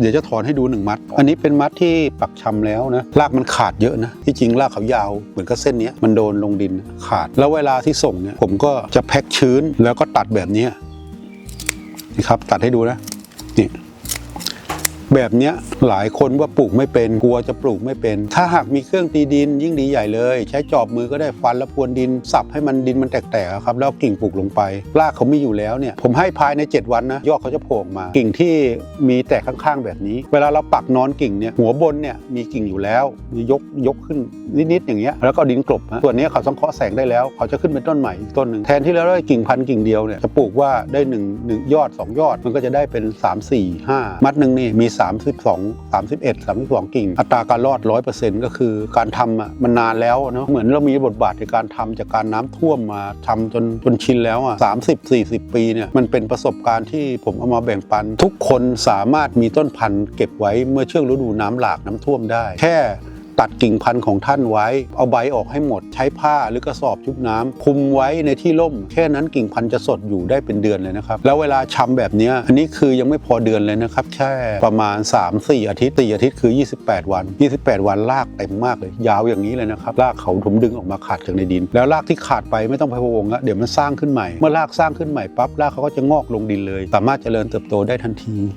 เดี๋ยวจะถอนให้ดูหนึ่งมัด อันนี้เป็นมัดที่ปักชำแล้วนะ รากมันขาดเยอะนะ ที่จริงรากเขายาวเหมือนกับเส้นนี้มันโดนลงดินขาด แล้วเวลาที่ส่งเนี่ยผมก็จะแพ็คชื้นแล้วก็ตัดแบบนี้นี่ครับ ตัดให้ดูนะ นี่ แบบเนี้ยหลายคนว่าปลูกไม่เป็นกลัวจะปลูกไม่เป็น ถ้าหากมีเครื่องตีดินยิ่งดีใหญ่เลย ใช้จอบมือก็ได้ฟันแล้วพรวนดินสับให้มันดินมันแตกๆครับแล้วกิ่งปลูกลงไป รากเขามีอยู่แล้วเนี่ยผมให้ภายใน 7 วันนะยอดเขาจะโผล่มา กิ่งที่มีแตกข้างๆแบบนี้ เวลาเราปักนอนกิ่งเนี่ยหัวบนเนี่ยมีกิ่งอยู่แล้วมียกยกขึ้นนิดๆอย่างเงี้ยแล้วก็ดินกลบฮะส่วนนี้เขาสังเคราะห์แสงได้แล้วเขาจะขึ้นเป็นต้นใหม่อีกต้นหนึ่งแทนที่เราได้กิ่งพันกิ่งเดียวเนี่ยจะปลูกว่าได้หนึ่งยอดสองยอดมันก็จะได้เป็น 3 4 5 มัดหนึ่งนี่มี32 31 32 กิ่ง อัตราการรอด 100%ก็คือการทำมันนานแล้วเนาะเหมือนเรามีบทบาทในการทำจากการน้ำท่วมมาทำจนจนชินแล้วอะ30 40ปีเนี่ยมันเป็นประสบการณ์ที่ผมเอามาแบ่งปัน ทุกคนสามารถมีต้นพันธุ์เก็บไว้เมื่อเชื่องฤดูน้ำหลากน้ำท่วมได้ แค่ ตัดกิ่งพันธุ์ของท่านไว้ เอาใบออกให้หมด ใช้ผ้าหรือกระสอบชุบน้ำคุมไว้ในที่ร่ม แค่นั้นกิ่งพันธุ์จะสดอยู่ได้เป็นเดือนเลยนะครับ แล้วเวลาชำแบบนี้อันนี้คือยังไม่พอเดือนเลยนะครับ แค่ประมาณ 3-4 อาทิตย์4อาทิตย์คือ 28 วัน 28 วันรากเต็มมากเลย ยาวอย่างนี้เลยนะครับรากเขาผมดึงออกมาขาดจากในดิน แล้วรากที่ขาดไปไม่ต้องไปพวงละเดี๋ยวมันสร้างขึ้นใหม่ เมื่อรากสร้างขึ้นใหม่ปั๊บรากเขาก็จะงอกลงดินเลย สามารถเจริญเติบโตได้ทันที